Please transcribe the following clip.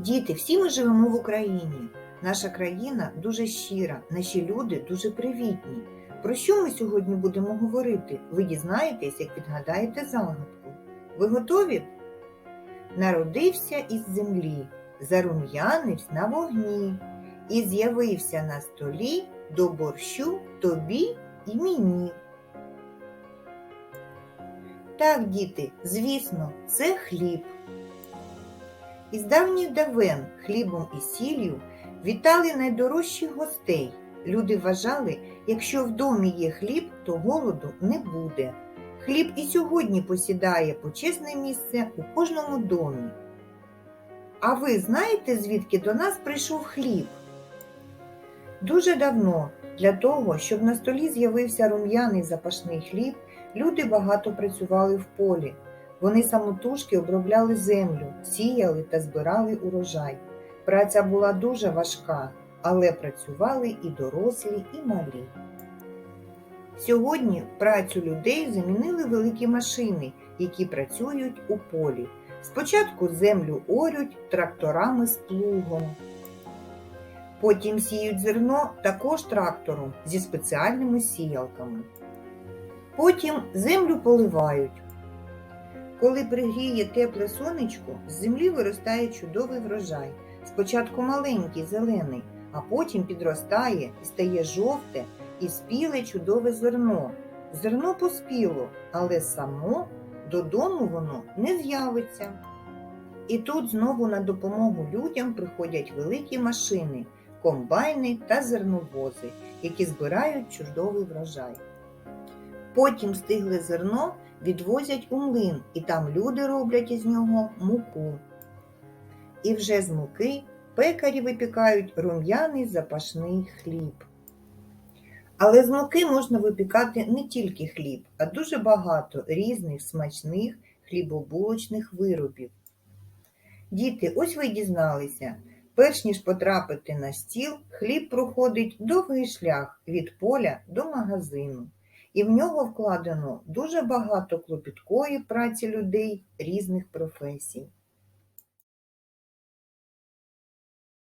Діти, всі ми живемо в Україні. Наша країна дуже щира, наші люди дуже привітні. Про що ми сьогодні будемо говорити? Ви дізнаєтесь, як відгадаєте загадку. Ви готові? Народився із землі, зарум'янився на вогні, і з'явився на столі до борщу тобі і мені. Так, діти, звісно, це хліб. Із давніх давен хлібом і сіллю вітали найдорожчих гостей. Люди вважали, якщо в домі є хліб, то голоду не буде. Хліб і сьогодні посідає почесне місце у кожному домі. А ви знаєте, звідки до нас прийшов хліб? Дуже давно для того, щоб на столі з'явився рум'яний запашний хліб, люди багато працювали в полі. Вони самотужки обробляли землю, сіяли та збирали урожай. Праця була дуже важка, але працювали і дорослі, і малі. Сьогодні працю людей замінили великі машини, які працюють у полі. Спочатку землю орють тракторами з плугом. Потім сіють зерно також трактором зі спеціальними сіялками. Потім землю поливають. Коли пригріє тепле сонечко, з землі виростає чудовий врожай. Спочатку маленький, зелений, а потім підростає і стає жовте і спіле чудове зерно. Зерно поспіло, але само додому воно не з'явиться. І тут знову на допомогу людям приходять великі машини, комбайни та зерновози, які збирають чудовий врожай. Потім стигле зерно відвозять у млин, і там люди роблять із нього муку. І вже з муки пекарі випікають рум'яний запашний хліб. Але з муки можна випікати не тільки хліб, а дуже багато різних смачних хлібобулочних виробів. Діти, ось ви дізналися, перш ніж потрапити на стіл, хліб проходить довгий шлях від поля до магазину і в нього вкладено дуже багато клопіткої праці людей різних професій.